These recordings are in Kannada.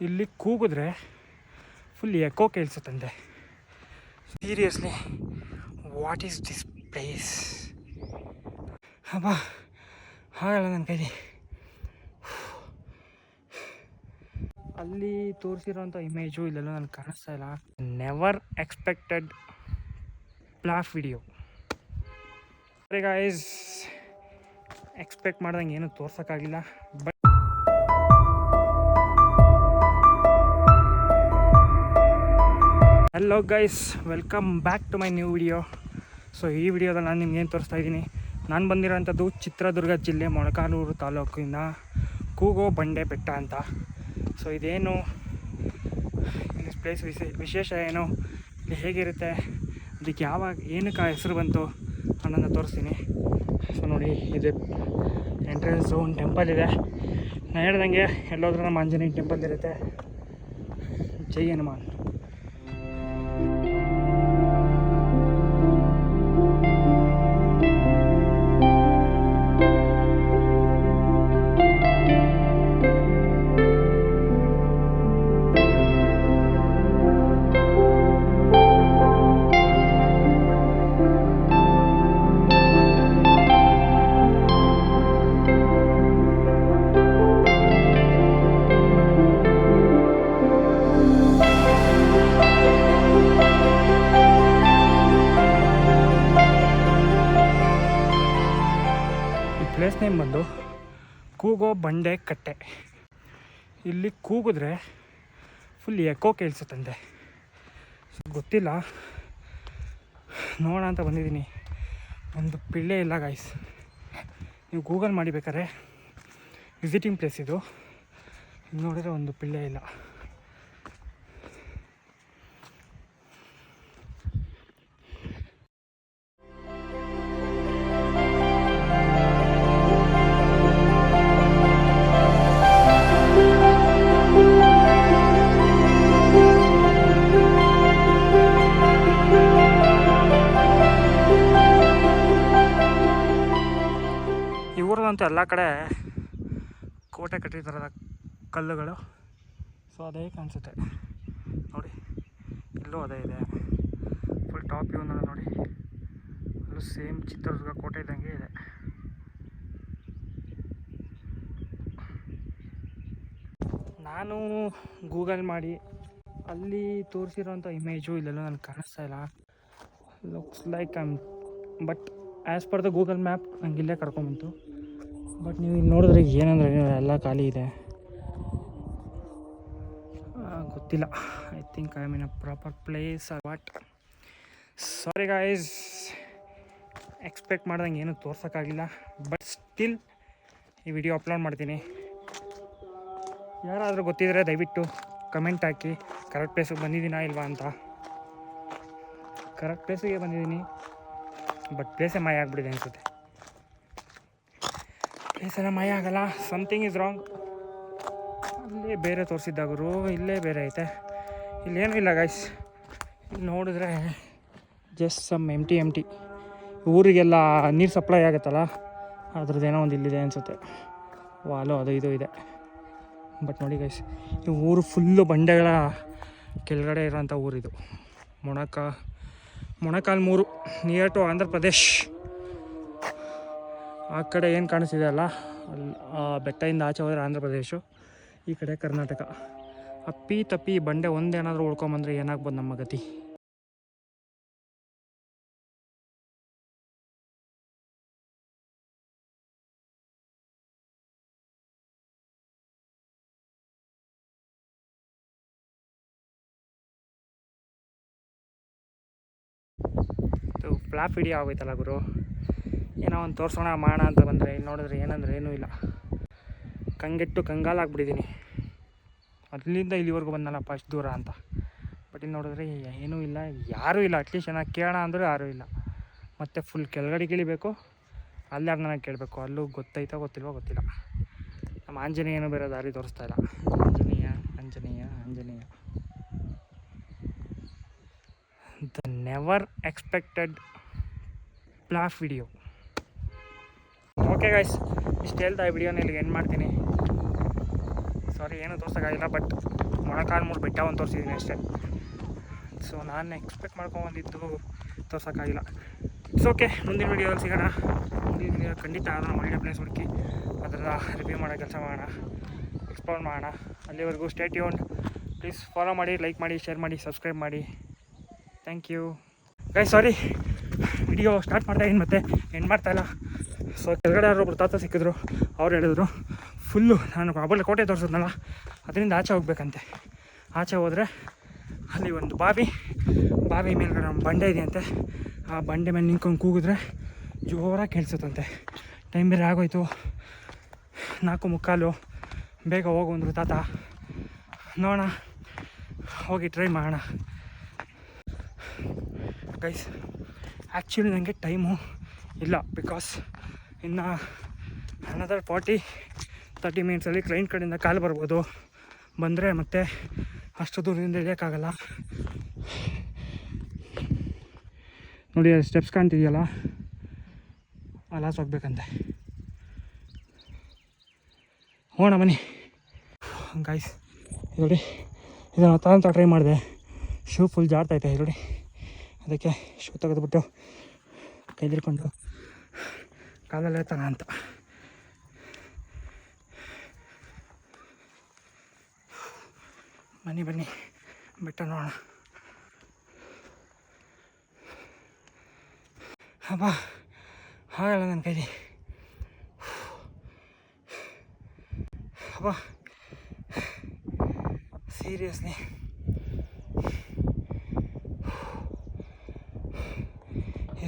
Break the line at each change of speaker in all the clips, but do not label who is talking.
ಇಲ್ಲಿ ಕೂಗಿದ್ರೆ full echo ಕೇಳಿಸುತ್ತಂತೆ seriously what is this place ಅಬ್ಬಾ ಹಾಗಲ್ಲ ನನ್ನ ಕೈಲಿ. ಅಲ್ಲಿ ತೋರಿಸಿರೋಂಥ ಇಮೇಜು ಇಲ್ಲೆಲ್ಲ ನನಗೆ ಕಾಣಿಸ್ತಾ ಇಲ್ಲ. Never expected block video guys expect ಮಾಡ್ದಂಗೆ ಏನೂ ತೋರ್ಸೋಕ್ಕಾಗಿಲ್ಲ but hello guys welcome back to my new video so ಈ ವಿಡಿಯೋದಲ್ಲಿ ನಾನು ನಿಮ್ಗೆ ಏನು ತೋರಿಸ್ತಾ ಇದ್ದೀನಿ? ನಾನು ಬಂದಿರೋಂಥದ್ದು ಚಿತ್ರದುರ್ಗ ಜಿಲ್ಲೆ ಮೊಳಕಾಲೂರು ತಾಲೂಕಿನ ಕೂಗೋ ಬಂಡೆ ಬೆಟ್ಟ ಅಂತ. ಸೊ ಇದೇನು ಇಲ್ಲಿ ಪ್ಲೇಸ್ ವಿಶೇ, ವಿಶೇಷ ಏನು? ಇಲ್ಲಿ ಹೇಗಿರುತ್ತೆ? ಅದಕ್ಕೆ ಯಾವಾಗ, ಏನಕ್ಕೆ ಹೆಸರು ಬಂತು ಅನ್ನೋದನ್ನು ತೋರಿಸ್ತೀನಿ. ಸೊ ನೋಡಿ, ಇದು ಎಂಟ್ರೆನ್ಸು ಒಂದು ಟೆಂಪಲ್ ಇದೆ. ನಾನು ಹೇಳ್ದಂಗೆ ಎಲ್ಲೋದ್ರೂ ನಮ್ಮ ಆಂಜನೇಯ ಟೆಂಪಲ್ ಇರುತ್ತೆ. ಜೈ ಹನುಮಾನ್. ನೇಮ್ ಬಂದು ಕೂಗೋ ಬಂಡೆ ಕಟ್ಟೆ. ಇಲ್ಲಿ ಕೂಗಿದ್ರೆ ಫುಲ್ ಎಕೋ ಕೇಳಿಸುತ್ತಂತೆ ಗೊತ್ತಿಲ್ಲ. ನೋಡೋಣ ಅಂತ ಬಂದಿದ್ದೀನಿ. ಒಂದು ಪಿಳ್ಳೆ ಇಲ್ಲ ಗಾಯ್ಸ್ ನೀವು ಗೂಗಲ್ ಮಾಡಿಬೇಕಾದ್ರೆ ವಿಸಿಟಿಂಗ್ ಪ್ಲೇಸ್ ಇದು. ನೋಡಿದ್ರೆ ಒಂದು ಪಿಳ್ಳೆ ಇಲ್ಲ. ಎಲ್ಲ ಕಡೆ ಕೋಟೆ ಕಟ್ಟಿದ್ದಾರೆ ಕಲ್ಲುಗಳು. ಸೊ ಅದೇ ಕಾಣಿಸುತ್ತೆ. ನೋಡಿ, ಇಲ್ಲೂ ಅದೇ ಇದೆ. ಫುಲ್ ಟಾಪ್ ವ್ಯೂ ನೋಡಿ. ಅಲ್ಲೂ ಸೇಮ್ ಚಿತ್ರದುರ್ಗ ಕೋಟೆ ಇದ್ದಂಗೆ ಇದೆ. ನಾನು ಗೂಗಲ್ ಮಾಡಿ, ಅಲ್ಲಿ ತೋರಿಸಿರೋಂಥ ಇಮೇಜು ಇಲ್ಲೆಲ್ಲ ನನಗೆ ಕಾಣಿಸ್ತಾ ಇಲ್ಲ. Looks like I'm but as per the Google map ನಂಗೆ ಇಲ್ಲೇ ಕರ್ಕೊಂಬಂತು ಬಟ್ ನೀವು ಇಲ್ಲಿ ನೋಡಿದ್ರೆ ಏನಂದ್ರೆ ಏನು ಎಲ್ಲ ಖಾಲಿ ಇದೆ. ಗೊತ್ತಿಲ್ಲ. I think I mean a proper place what sorry guys expect ಮಾಡ್ದಂಗೆ ಏನೂ ತೋರ್ಸೋಕ್ಕಾಗಿಲ್ಲ ಬಟ್ ಸ್ಟಿಲ್ ಈ ವಿಡಿಯೋ ಅಪ್ಲೋಡ್ ಮಾಡ್ತೀನಿ. ಯಾರಾದರೂ ಗೊತ್ತಿದ್ರೆ ದಯವಿಟ್ಟು ಕಮೆಂಟ್ ಹಾಕಿ. ಕರೆಕ್ಟ್ ಪ್ಲೇಸಿಗೆ ಬಂದಿದ್ದೀನಾ ಇಲ್ವಾ ಅಂತ. ಕರೆಕ್ಟ್ ಪ್ಲೇಸಿಗೆ ಬಂದಿದ್ದೀನಿ. ಬಟ್ ಪ್ಲೇಸೇ ಮಾಯ ಆಗ್ಬಿಡಿದೆ ಅನಿಸುತ್ತೆ. ಪ್ಲೇಸೆಲ್ಲ ಮಾಯ ಆಗಲ್ಲ. ಸಮಥಿಂಗ್ ಇಸ್ ರಾಂಗ್ ಅಲ್ಲೇ ಬೇರೆ ತೋರಿಸಿದ್ದ ಗುರು, ಇಲ್ಲೇ ಬೇರೆ ಐತೆ. ಇಲ್ಲೇನೂ ಇಲ್ಲ ಗೈಸ್ ಇಲ್ಲಿ ನೋಡಿದ್ರೆ just some empty empty ಊರಿಗೆಲ್ಲ ನೀರು ಸಪ್ಲೈ ಆಗುತ್ತಲ್ಲ ಅದ್ರದ್ದೇನೋ ಒಂದು ಇಲ್ಲಿದೆ ಅನಿಸುತ್ತೆ. ವಾಲು, ಅದು, ಇದು ಇದೆ. ಬಟ್ ನೋಡಿ ಗೈಸ್ ಈ ಊರು ಫುಲ್ಲು ಬಂಡೆಗಳ ಕೆಳಗಡೆ ಇರೋಂಥ ಊರಿದು. ಮೊಣಕ ಮೊಣಕಾಲ್ಮೂರು ನಿಯರ್ ಟು ಆಂಧ್ರ ಪ್ರದೇಶ್ ಆ ಕಡೆ ಏನು ಕಾಣಿಸ್ತಿದೆ ಅಲ್ಲ? ಅಲ್ಲಿ ಆ, ಬೆಟ್ಟದಿಂದ ಆಚೆ ಹೋದರೆ ಆಂಧ್ರ ಪ್ರದೇಶ, ಈ ಕಡೆ ಕರ್ನಾಟಕ. ಅಪ್ಪಿ ತಪ್ಪಿ ಬಂಡೆ ಒಂದೇನಾದರೂ ಉಳ್ಕೊಂಬಂದರೆ ಏನಾಗ್ಬೋದು ನಮ್ಮ ಗತಿ? ಫ್ಲಾಪ್ ವಿಡಿಯೋ ಆಗೋಯ್ತಲ್ಲ ಗುರು? ಏನೋ ಒಂದು ತೋರಿಸೋಣ ಮಾಡೋಣ ಅಂತ ಬಂದರೆ ಇಲ್ಲಿ ನೋಡಿದ್ರೆ ಏನಂದ್ರೆ ಏನೂ ಇಲ್ಲ. ಕಂಗೆಟ್ಟು ಕಂಗಾಲಾಗ್ಬಿಟ್ಟಿದ್ದೀನಿ ಅಲ್ಲಿಂದ ಇಲ್ಲಿವರೆಗೂ ಬಂದಲ್ಲ ಅಷ್ಟು ದೂರ ಅಂತ. ಬಟ್ ಇಲ್ಲಿ ನೋಡಿದ್ರೆ ಏನೂ ಇಲ್ಲ, ಯಾರೂ ಇಲ್ಲ. ಅಟ್ಲೀಸ್ಟ್ ಚೆನ್ನಾಗಿ ಕೇಳೋಣ ಅಂದರೂ ಯಾರೂ ಇಲ್ಲ. ಮತ್ತು ಫುಲ್ ಕೆಳಗಡೆ ಇಳಿಬೇಕು ಅಲ್ಲಿ ನನಗೆ ಕೇಳಬೇಕು. ಅಲ್ಲೂ ಗೊತ್ತೈತೋ ಗೊತ್ತಿಲ್ವೋ ಗೊತ್ತಿಲ್ಲ. ನಮ್ಮ ಆಂಜನೇಯನೂ ಬೇರೆ ದಾರಿ ತೋರಿಸ್ತಾ ಇಲ್ಲ. Anjaneya Anjaneya Anjaneya. The never expected flop video okay guys ಇಷ್ಟು ಹೇಳ್ತಾ ಈ ವಿಡಿಯೋನ ಇಲ್ಲಿಗೆ ಎಂಡ್ ಮಾಡ್ತೀನಿ. ಸಾರಿ ಏನೂ ತೋರ್ಸೋಕ್ಕಾಗಿಲ್ಲ ಬಟ್ ಮೊಳಕಾಲ್ಮೂರು ಬೆಟ್ಟ ಒಂದು ತೋರಿಸಿದ್ದೀನಿ ಅಷ್ಟೇ. ಸೊ ನಾನು ಎಕ್ಸ್ಪೆಕ್ಟ್ ಮಾಡ್ಕೊಂಬಂದಿದ್ದು ತೋರ್ಸೋಕ್ಕಾಗಿಲ್ಲ. ಇಟ್ಸ್ ಓಕೆ ಮುಂದಿನ ವೀಡಿಯೋದಲ್ಲಿ ಸಿಗೋಣ. ಮುಂದಿನ ವಿಡಿಯೋ ಖಂಡಿತ ಅದನ್ನು ಒಳ್ಳೆ ಪ್ಲೇಸ್ ಹುಡುಕಿ ಅದರ ರಿವ್ಯೂ ಮಾಡೋ ಕೆಲಸ ಮಾಡೋಣ. ಎಕ್ಸ್ಪ್ಲೋರ್ ಮಾಡೋಣ. ಅಲ್ಲಿವರೆಗೂ ಸ್ಟೇಟ್ ಯೂನ್ ಪ್ಲೀಸ್ ಫಾಲೋ ಮಾಡಿ ಲೈಕ್ ಮಾಡಿ ಶೇರ್ ಮಾಡಿ ಸಬ್ಸ್ಕ್ರೈಬ್ ಮಾಡಿ. Thank you guy sorry video start ಮಾಡ್ತಾ ಇದ್ದೀನಿ ಮತ್ತೆ. ಎಂಡ್ ಮಾಡ್ತಾಯಿಲ್ಲ ಸೊ ಕೆಳಗಡೆ ಯಾರೋ ಒಬ್ರು ತಾತ ಸಿಕ್ಕಿದ್ರು, ಅವ್ರು ಹೇಳಿದ್ರು, ಫುಲ್ಲು ನಾನು ಅಬಲ್ಲ ಕೋಟೆ ತೋರಿಸಿದ್ನಲ್ಲ, ಅದರಿಂದ ಆಚೆ ಹೋಗ್ಬೇಕಂತೆ. ಆಚೆ ಹೋದರೆ ಅಲ್ಲಿ ಒಂದು ಬಾವಿ ಬಾವಿ ಮೇಲ್ಗಡೆ ನಮ್ಮ ಬಂಡೆ ಇದೆಯಂತೆ. ಆ ಬಂಡೆ ಮೇಲೆ ನಿಂತ್ಕೊಂಡು ಕೂಗಿದ್ರೆ ಜೋರಾಗಿ ಕೇಳಿಸುತ್ತಂತೆ. ಟೈಮ್ ಬೇರೆ ಆಗೋಯ್ತು. ನಾಲ್ಕು ಮುಕ್ಕಾಲು, ಬೇಗ ಹೋಗು ಅಂದರು ತಾತ. ನೋಡೋಣ, ಹೋಗಿ ಟ್ರೈ ಮಾಡೋಣ. ಗೈಸ್ ಆ್ಯಕ್ಚುಲಿ ನನಗೆ ಟೈಮು ಇಲ್ಲ ಬಿಕಾಸ್ ಇನ್ನು ಅನದರ್ ಫಾರ್ಟಿ ತರ್ಟಿ ಮಿನಿಟ್ಸಲ್ಲಿ ಕ್ಲೈಂಟ್ ಕಡೆಯಿಂದ ಕಾಲ್ ಬರ್ಬೋದು. ಬಂದರೆ ಮತ್ತೆ ಅಷ್ಟು ದೂರದಿಂದ ಇಳಿಯೋಕ್ಕಾಗಲ್ಲ ನೋಡಿ ಸ್ಟೆಪ್ಸ್ ಕಾಣ್ತಿದೆಯಲ್ಲ? ಅಲಾಸ್ ಹೋಗ್ಬೇಕಂತೆ. ಹೋಣ ಬನ್ನಿ. ಗಾಯ್ಸ್ ನೋಡಿ ಇದನ್ನು ತಗೊಂತ ಟ್ರೈ ಮಾಡಿದೆ. ಶೂ ಫುಲ್ ಜಾಡ್ತೈತೆ ನೋಡಿ. ಅದಕ್ಕೆ ಶೂ ತೆಗೆದುಬಿಟ್ಟು ಕೈಲಿಡ್ಕೊಂಡು ಕಾಲಲ್ಲೇ ತಾನ ಅಂತ. ಬನ್ನಿ ಬನ್ನಿ. ಬೆಟ್ಟ ನೋಡೋಣ. ಅಪ್ಪ ಆಗಲ್ಲ ನನ್ನ ಕೈಲಿ. ಅಪ್ಪ ಸೀರಿಯಸ್ಲಿ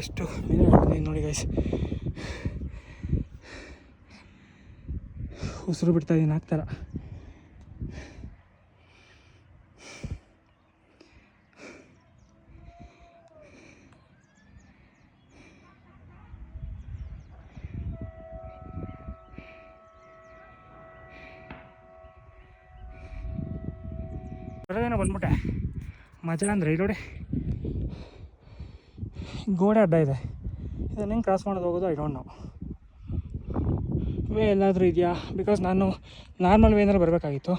ಎಷ್ಟು ನೋಡಿ ಗೈಸ್ ಉಸಿರು ಬಿಡ್ತಾ ಇದ್ದೀನಿ ಬರೋದೇನೋ ಬಂದ್ಬಿಟ್ಟೆ. ಮಜಾ ಅಂದರೆ ಇಲ್ಲೋಡಿ ಗೋಡೆ ಅಡ್ಡ ಇದೆ. ಇದನ್ನು ಹೆಂಗೆ ಕ್ರಾಸ್ ಮಾಡೋದು ಹೋಗೋದು ಐ ಡೋಂಟ್ ನೋ ವೇ ಎಲ್ಲಾದರೂ ಇದೆಯಾ? ಬಿಕಾಸ್ ನಾನು ನಾರ್ಮಲ್ ವೇ ಏನಾದ್ರು ಬರಬೇಕಾಗಿತ್ತು.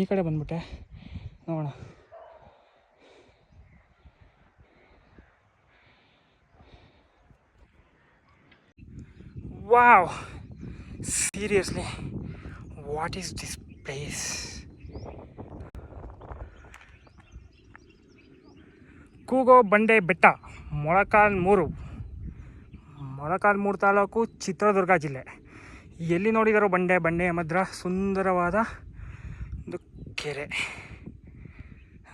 ಈ ಕಡೆ ಬಂದ್ಬಿಟ್ಟೆ. ನೋಡೋಣ. Wow seriously what is this place ಕೂಗೋ ಬಂಡೆ ಬೆಟ್ಟ ಮೊಳಕಾಲ್ಮೂರು ಮೊಳಕಾಲ್ಮೂರು ತಾಲೂಕು ಚಿತ್ರದುರ್ಗ ಜಿಲ್ಲೆ. ಎಲ್ಲಿ ನೋಡಿದಾರೋ ಬಂಡೆ, ಬಂಡೆಯ ಮಧ್ಯ ಸುಂದರವಾದ ಒಂದು ಕೆರೆ.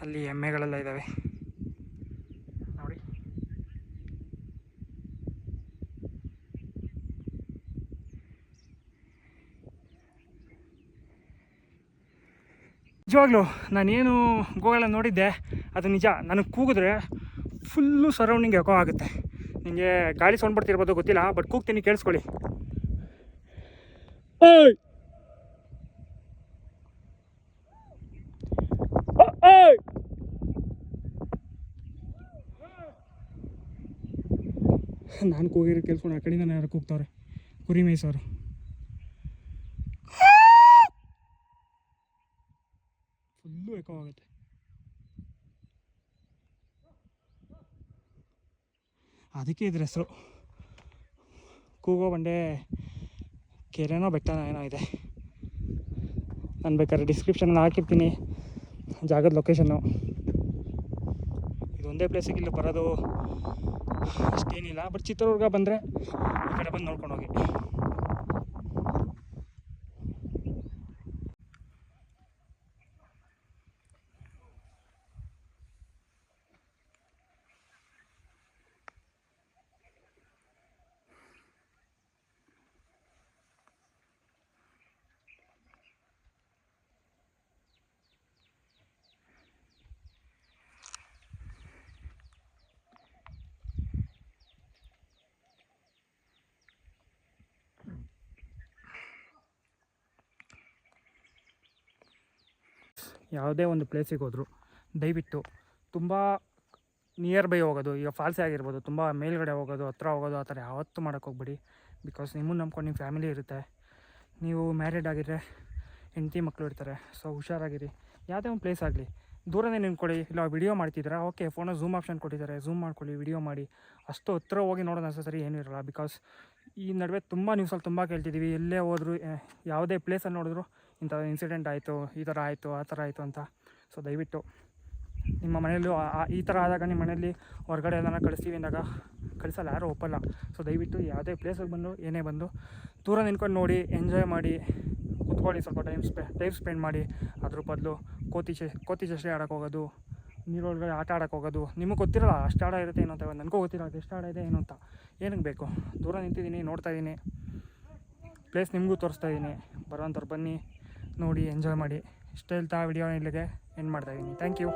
ಅಲ್ಲಿ ಎಮ್ಮೆಗಳೆಲ್ಲ ಇದ್ದಾವೆ ನೋಡಿ. ನಿಜವಾಗ್ಲೂ ನಾನೇನು ಗೋಗಳನ್ನ ನೋಡಿದ್ದೆ, ಅದು ನಿಜ. ನನಗೆ ಕೂಗಿದ್ರೆ ಫುಲ್ಲು ಸರೌಂಡಿಂಗ್ ಯಾಕೋ ಆಗುತ್ತೆ. ನಿಮಗೆ ಗಾಳಿ ಸೌಂಡ್ ಬರ್ತಿರ್ಬೋದು, ಗೊತ್ತಿಲ್ಲ ಬಟ್ ಕೂಗ್ತೀನಿ, ಕೇಳಿಸ್ಕೊಳ್ಳಿ. ಓಯ್ ನಾನು ಕೂಗಿರೋ ಕೆಲಸ ಆ ಕಡೆಯಿಂದ ಯಾರು ಕೂಗ್ತವ್ರೆ. ಕುರಿ ಮೇಯ್ಸೋರು. ಫುಲ್ಲು ಎಕೋ ಆಗುತ್ತೆ. ಅದಕ್ಕೆ ಇದ್ರ ಹೆಸರು. ಕೂಗೋ ಬಂಡೆ. ಕೆರೆನೋ ಬೆಟ್ಟನೋ ಏನೋ ಇದೆ. ನಾನು ಬೇಕಾದ್ರೆ ಡಿಸ್ಕ್ರಿಪ್ಷನಲ್ಲಿ ಹಾಕಿರ್ತೀನಿ. ಜಾಗದ ಲೊಕೇಶನ್ನು ಇದೊಂದೇ ಪ್ಲೇಸಿಗೆ ಇಲ್ಲಿ ಬರೋದು ಅಷ್ಟೇನಿಲ್ಲ ಬಟ್ ಚಿತ್ರದುರ್ಗ ಬಂದರೆ ಈ ಕಡೆ ಬಂದು ನೋಡ್ಕೊಂಡು ಹೋಗಿ. ಯಾವುದೇ ಒಂದು ಪ್ಲೇಸಿಗೆ ಹೋದರೂ, ದಯವಿಟ್ಟು ತುಂಬ ನಿಯರ್ ಬೈ ಹೋಗೋದು, ಈಗ ಫಾಲ್ಸೇ ಆಗಿರ್ಬೋದು, ತುಂಬ ಮೇಲ್ಗಡೆ ಹೋಗೋದು, ಹತ್ರ ಹೋಗೋದು, ಆ ಥರ ಯಾವತ್ತೂ ಮಾಡೋಕ್ಕೆ ಹೋಗ್ಬೇಡಿ. ಬಿಕಾಸ್ ನಿಮ್ಮನ್ನು ನಂಬ್ಕೊಂಡು ನಿಮ್ಮ ಫ್ಯಾಮಿಲಿ ಇರುತ್ತೆ. ನೀವು ಮ್ಯಾರಿಡ್ ಆಗಿದ್ರೆ ಹೆಂಡತಿ ಮಕ್ಕಳು ಇರ್ತಾರೆ ಸೊ ಹುಷಾರಾಗಿರಿ. ಯಾವುದೇ ಒಂದು ಪ್ಲೇಸ್ ಆಗಲಿ. ದೂರನೇ ನಿಂತ್ಕೊಳ್ಳಿ. ಇಲ್ಲ ವಿಡಿಯೋ ಮಾಡ್ತಿದ್ದೀರಾ? ಓಕೆ ಫೋನ ಝೂಮ್ ಆಪ್ಷನ್ ಕೊಟ್ಟಿದ್ದಾರೆ. ಝೂಮ್ ಮಾಡ್ಕೊಳ್ಳಿ ವಿಡಿಯೋ ಮಾಡಿ. ಅಷ್ಟು ಹತ್ರ ಹೋಗಿ ನೋಡೋದು ನೆಸಸರಿ ಏನೂ ಇರಲ್ಲ. ಬಿಕಾಸ್ ಈ ನಡುವೆ ತುಂಬ ನ್ಯೂಸಲ್ಲಿ ತುಂಬ ಕೇಳ್ತಿದ್ದೀವಿ ಎಲ್ಲೇ ಹೋದರೂ ಯಾವುದೇ ಪ್ಲೇಸಲ್ಲಿ ನೋಡಿದ್ರು ಇಂಥ ಇನ್ಸಿಡೆಂಟ್ ಆಯಿತು, ಈ ಥರ ಆಯಿತು, ಆ ಥರ ಆಯಿತು ಅಂತ. ಸೊ ದಯವಿಟ್ಟು ನಿಮ್ಮ ಮನೆಯಲ್ಲೂ ಈ ಥರ ಆದಾಗ ನಿಮ್ಮ ಮನೆಯಲ್ಲಿ ಹೊರಗಡೆ ಎಲ್ಲನ ಕಳಿಸ್ತೀವಿ ಅಂದಾಗ ಕಳಿಸಲ್ಲ, ಯಾರೂ ಒಪ್ಪಲ್ಲ. ಸೊ ದಯವಿಟ್ಟು ಯಾವುದೇ ಪ್ಲೇಸಿಗೆ ಬಂದು, ಏನೇ ಬಂದು ದೂರ ನಿಂತ್ಕೊಂಡು ನೋಡಿ ಎಂಜಾಯ್ ಮಾಡಿ, ಕುತ್ಕೊಳ್ಳಿ ಸ್ವಲ್ಪ ಟೈಮ್ ಸ್ಪೆ ಟೈಮ್ ಸ್ಪೆಂಡ್ ಮಾಡಿ. ಅದ್ರ ಬದಲು ಕೋತಿ ಚೆ ಕೋತಿ ಚಷ್ಟೆ ಆಡೋಕೆ ಹೋಗೋದು ನೀರೊಳಗಡೆ ಆಟ ಆಡೋಕೆ ಹೋಗೋದು. ನಿಮಗೆ ಗೊತ್ತಿರಲ್ಲ, ಅಷ್ಟು ಆಡ ಇರುತ್ತೆ ಏನು ಅಂತ ನನಗೂ ಗೊತ್ತಿರಲ್ಲ ಅದು ಎಷ್ಟು ಆಡ ಇದೆ ಏನು ಅಂತ. ಏನಕ್ಕೆ ಬೇಕು? ದೂರ ನಿಂತಿದ್ದೀನಿ, ನೋಡ್ತಾ ಇದ್ದೀನಿ. ಪ್ಲೇಸ್ ನಿಮಗೂ ತೋರಿಸ್ತಾ ಇದ್ದೀನಿ. ಬರೋಂಥವ್ರು ಬನ್ನಿ. ನೋಡಿ ಎಂಜಾಯ್ ಮಾಡಿ. ಇಷ್ಟ ಹೇಳ್ತಾ ವಿಡಿಯೋ ಇಲ್ಲಿಗೆ ಎಂಡ್ ಮಾಡ್ತಾಯಿದ್ದೀನಿ ಥ್ಯಾಂಕ್ ಯು